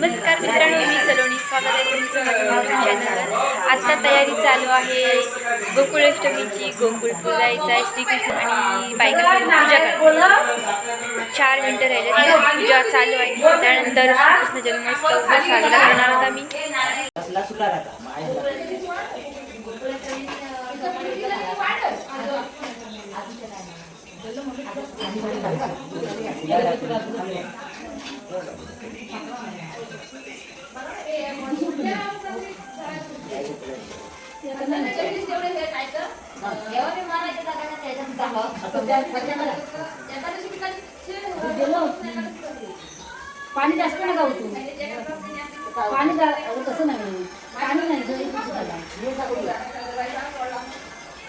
नमस्कार मित्रांनो मी सलोनी. स्वागत आहे तुमचं माझ्या चॅनलवर. आत्ता तयारी चालू आहे गोकुळाष्टमीची गोकुळ पूजायचं आहे श्रीकृष्ण आणि बायकांची पूजा चार मिनटं राहिले पूजा चालू आहे. त्यानंतर कृष्ण जन्मोत्सव साजरा करणार होता मी. पाणी जास्त नका होतो पाणी तसं नाही. पाणी नाही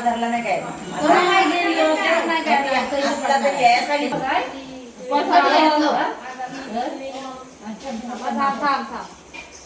धरला नाही ना? काय असला तर यासाठी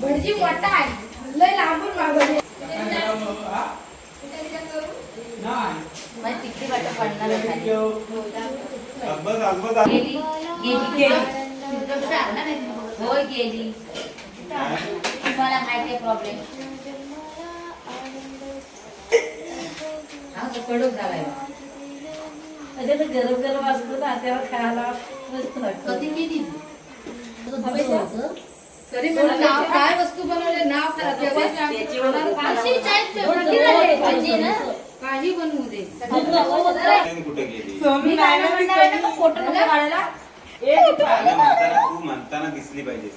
भटजी मोठा आहे. लय लांबून मागवले. गेली तुम्हाला माहिती आहे. प्रॉब्लेम हा तो कडक झालाय. म्हणजे ते गरम गरम असतं ना तेव्हा खायला मस्त वाटतं कधी केली तरी काय वस्तू बनवले? नाव काही बनवू दे. कुठे गेली? मी फोटो काढायला. तू म्हणताना दिसली पाहिजे.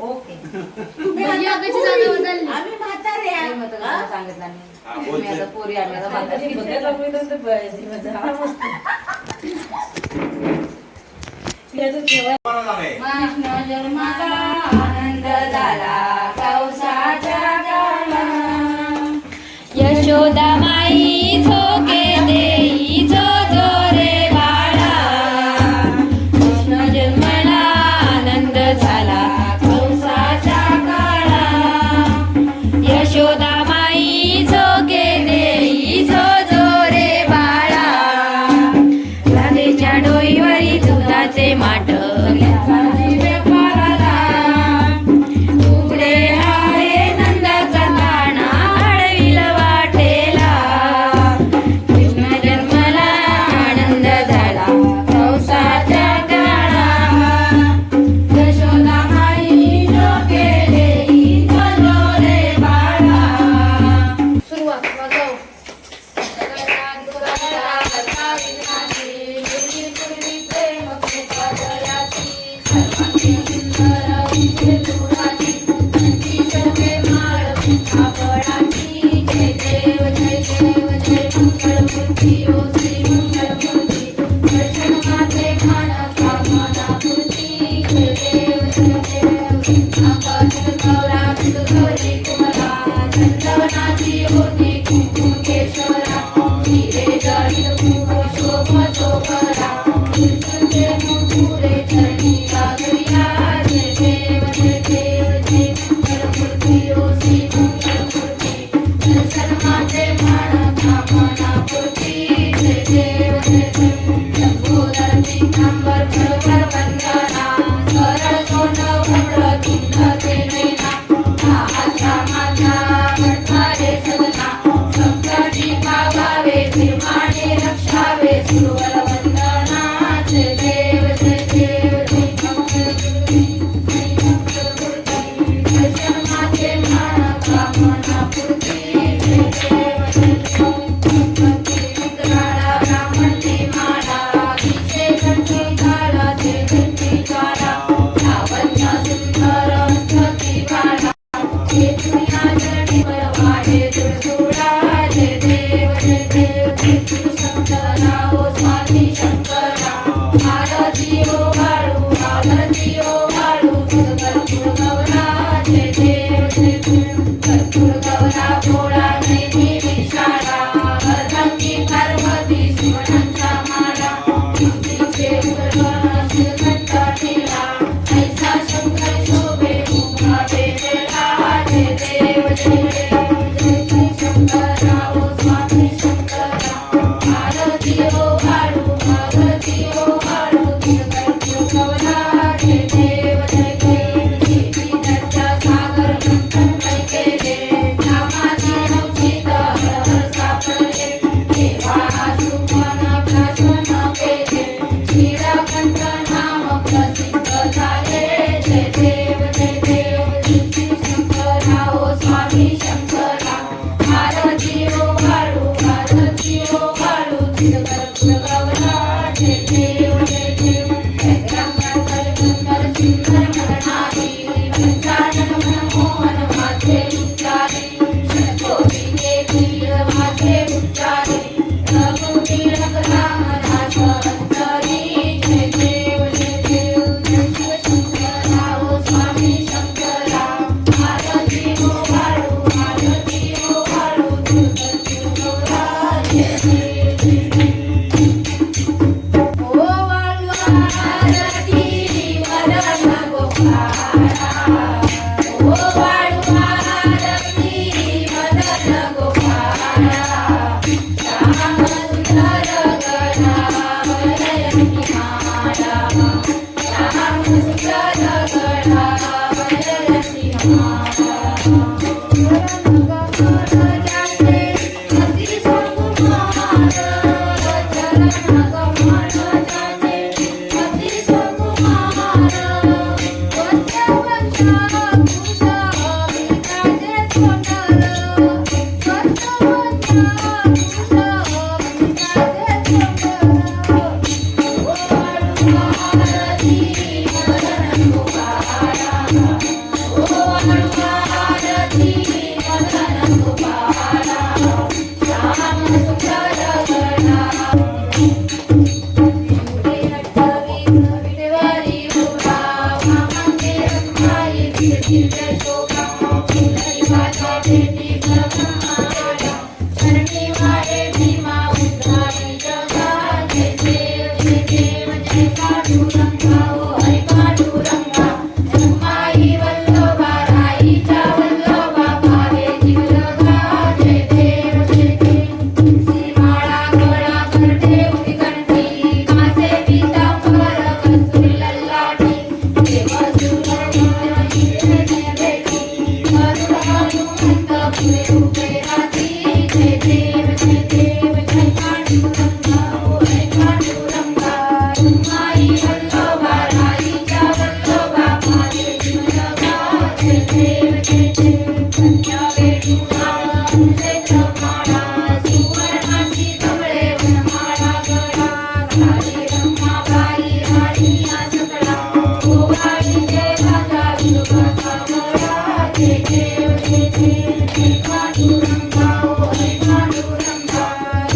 ओके. आम्ही म्हातारे आहे. सांगितलं हा, नाही बोल मी आता पोरी आम्ही आता म्हातारी. कोणाला आहे? कृष्ण जन्माला आनंद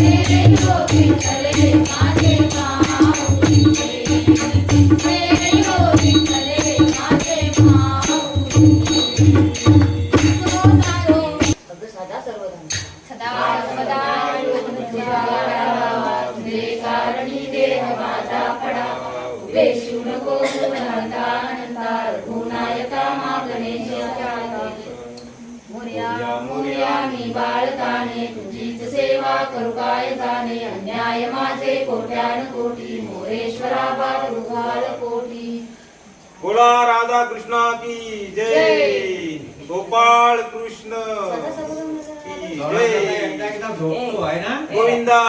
माझे सदा सेवा करू काय जाणे अन्याय माझे कोट्यान कोटी मोरेश्वरा बाळू घाल कोटी. बोला राधा कृष्णा की जय. गोपाळ कृष्ण की जय. गोविंदा.